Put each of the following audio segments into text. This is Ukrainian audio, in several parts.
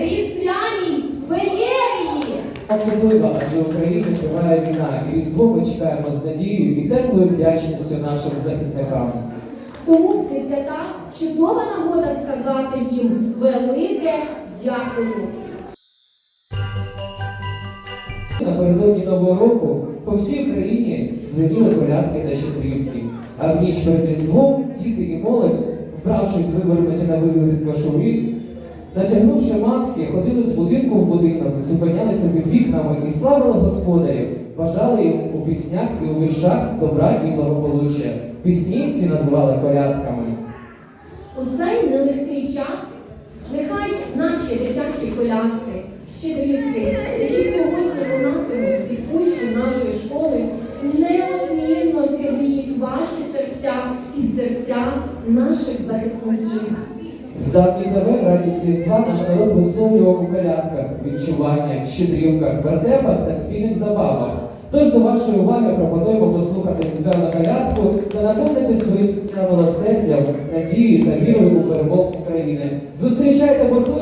різдвяній феєрії. Особливо, адже Україна триває війна, і Різдво ми чекаємо з надією і теплою вдячністю нашим захисникам. Тому ці свята чудова нагода сказати їм велике дякую. Напередодні Нового року по всій Україні дзвеніли колядки та щедрівки. А в ніч перед Різдвом діти і молодь, вбравшись вивернуті на вигляд кошові, натягнувши маски, ходили з будинку в будинок, зупинялися під вікнами і славили господарів, бажали їм у піснях і у віршах добра і благополуччя. Пісні ці називали колядками. У цей нелегкий час нехай наші дитячі колядки, щедрівки, які сьогодні лунатимуть від учнів нашої школи, неодмінно зігріють ваші серця і серця наших захисників. З давніх давен радість Різдва наш народ висловлював у колядках, відчуваннях, щедрівках, вертепах та спільних забавах. Тож до вашої уваги пропонуємо послухати різдвяну колядку та наповнити свої милосердям, надією та вірою у перемогу України. Зустрічайте бурхливими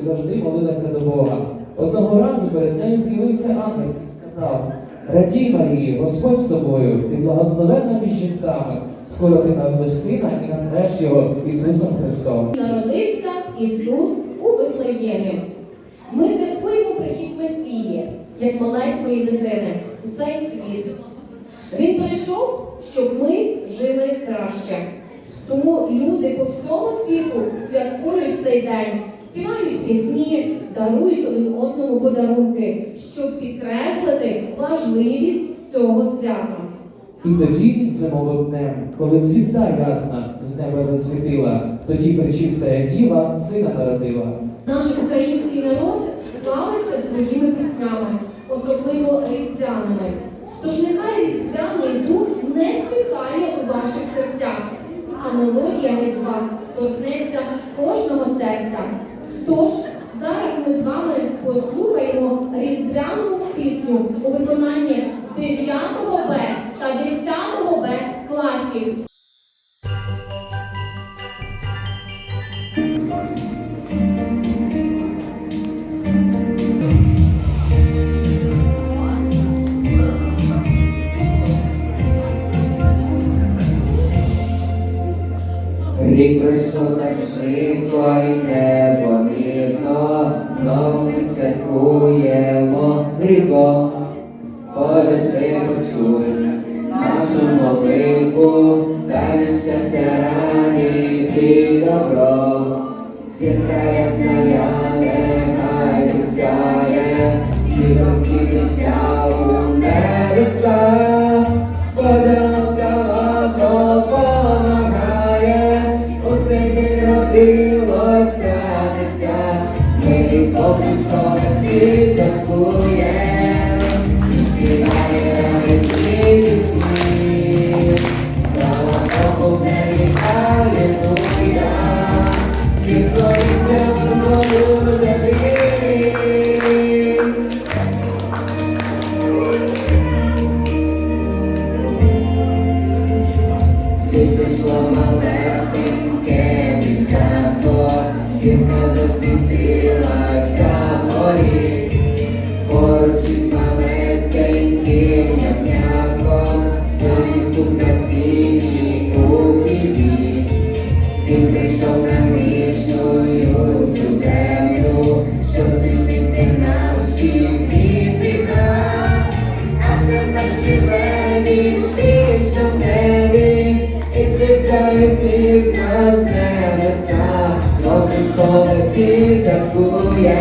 завжди молилася до Бога. Одного разу перед нею з'явився ангел і сказав: Радій, Марії, Господь з тобою, ти благословенна між жінками, скоро ти народиш сина і назвеш його Ісусом Христом. Народився Ісус у Вифлеємі. Ми святкуємо прихід Месії, як маленької дитини, у цей світ. Він прийшов, щоб ми жили краще. Тому люди по всьому світу святкують цей день, співають пісні, дарують один одному подарунки, щоб підкреслити важливість цього свята. І тоді зимовим днем, коли звізда ясна з неба засвітила, тоді пречистая діва сина народила. Наш український народ славиться своїми піснями, особливо різдвяними. Тож нехай різдвяний дух не стихає у ваших серцях, а мелодія різдва торкнеться кожного серця. Тож зараз ми з вами послухаємо різдвяну пісню у виконанні 9 Б та 10 Б класів. Рік пройшов так швидко і непомітно, знову ми святкуємо Різдво. Боже, ти почуй нашу молитву, дай нам щастя, радість і добро. Зірка ясна, нехай засяє, і розквітне у всі святкує,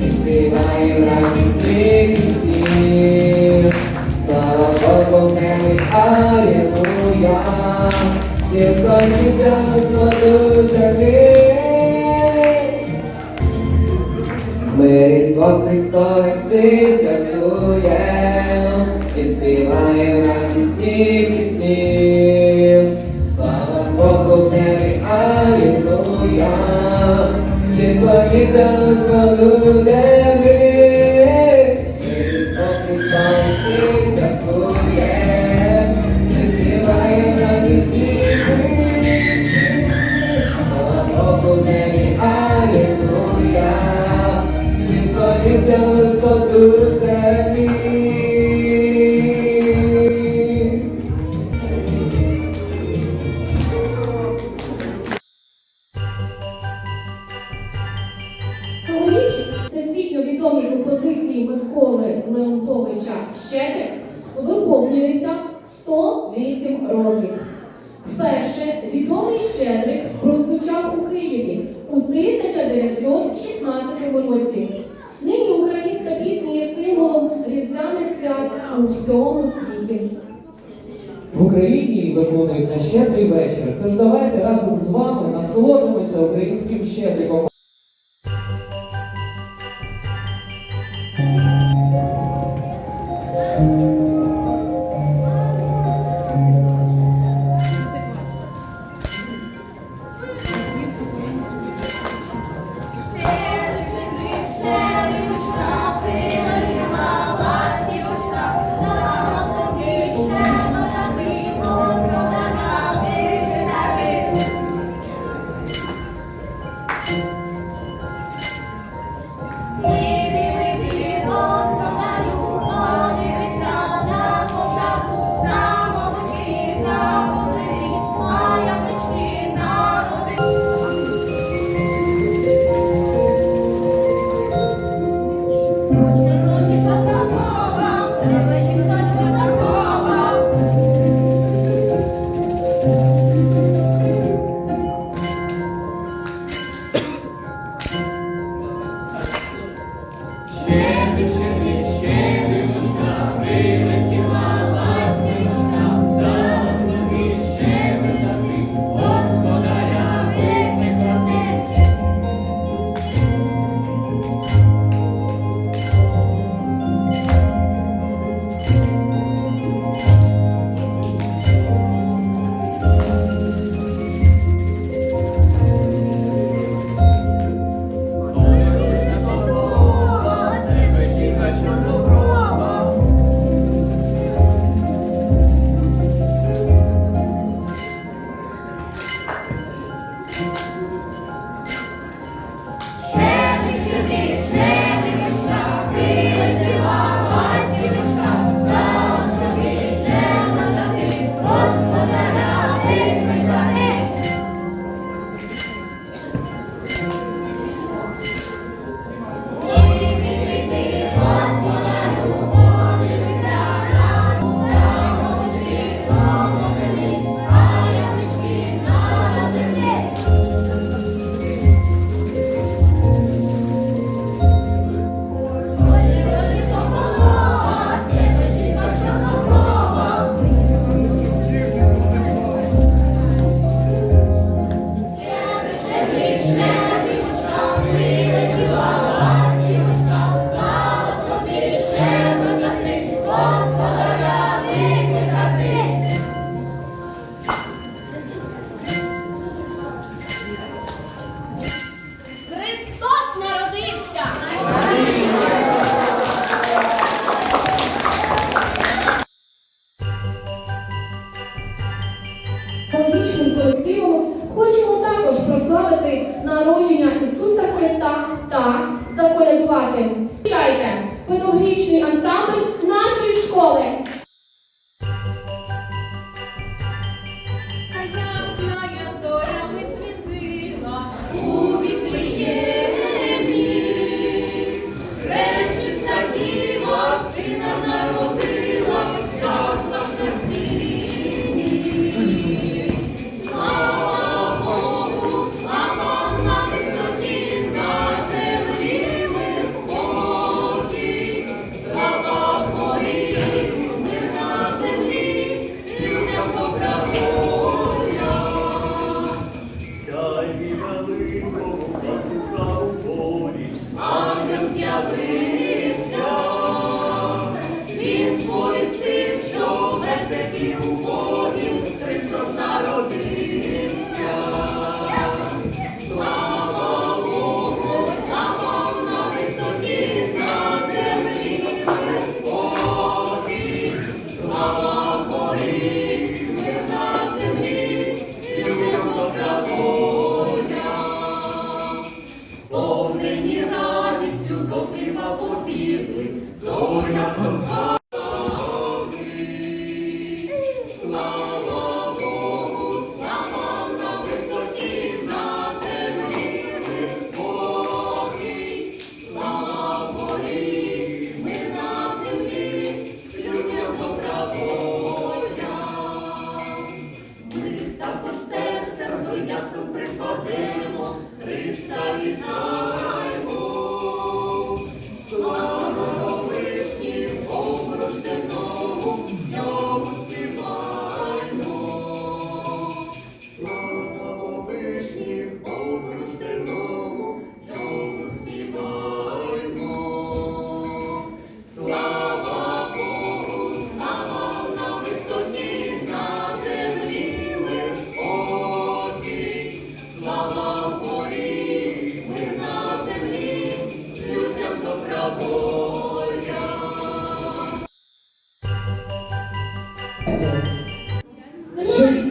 і співає радісні пісні. Слава Богу в небі, алілуя, Сьогодні Господу землі. Ми Різдво Христове всі святкуємо і співаємо радісні пісні. Слава Богу в всі клоніться Господу землі. У всьому світі. В Україні виконують на щедрий вечір. Тож давайте разом з вами насолодимося українським щедриком.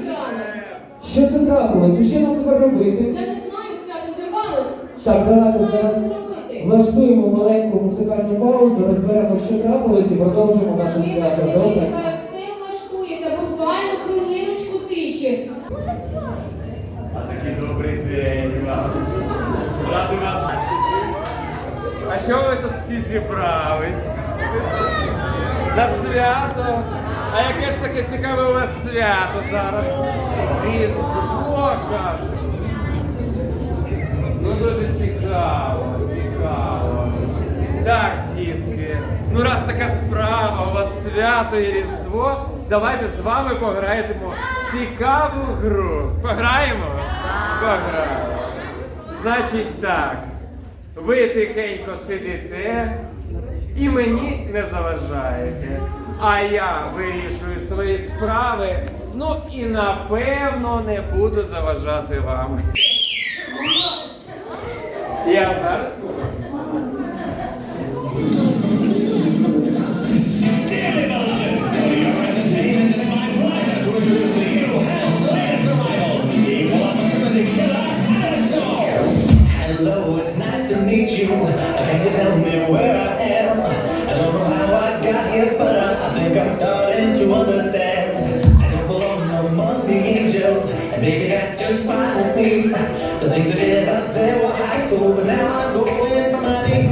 Крана. Що це трапилось? І що нам тепер робити? Я не знаю, свято зірвалось. Так, давайте зараз влаштуємо маленьку музикальну паузу, розберемо, що трапилось і продовжимо наше свято. Добре? зараз все влаштується, буквально хвилиночку тиші. а такий добрий день вам. Ради вас. А що ви тут всі зібрались? На свято? А яке ж таке цікаве у вас свято зараз? Різдво, кажуть. Ну дуже цікаво, цікаво. Так, дітки, ну раз така справа, у вас свято і Різдво, давайте з вами пограємо цікаву гру. Пограємо? Пограємо. Значить так. Ви тихенько сидите і мені не заважаєте. А я вирішую свої справи, ну і напевно не буду заважати вам. Я зараз буду. Hello, it's nice to meet you. Can you tell me where I am? I don't know how got here, but I think I'm starting to understand. I don't belong among the angels, and maybe that's just fine with me. The things I did up there were high school, but now I'm going for my degree.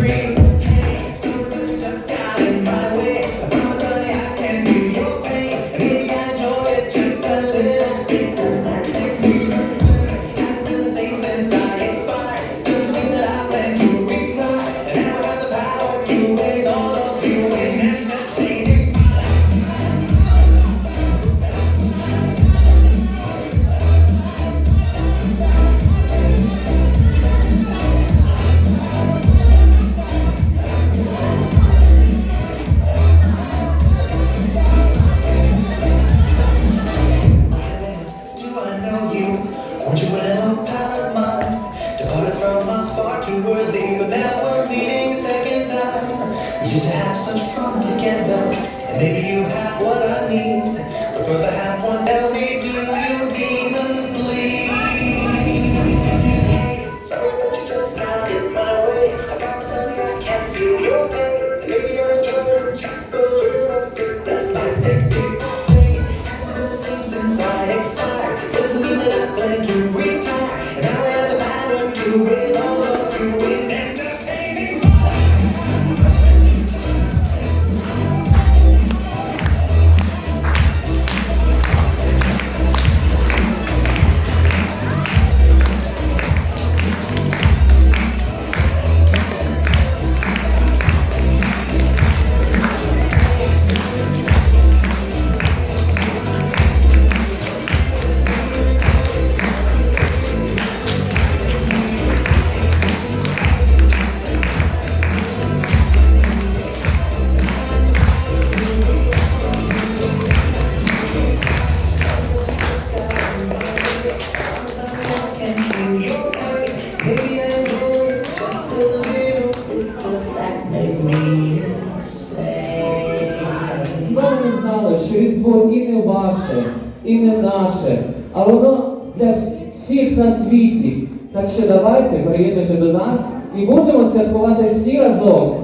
Святкувати всі разом.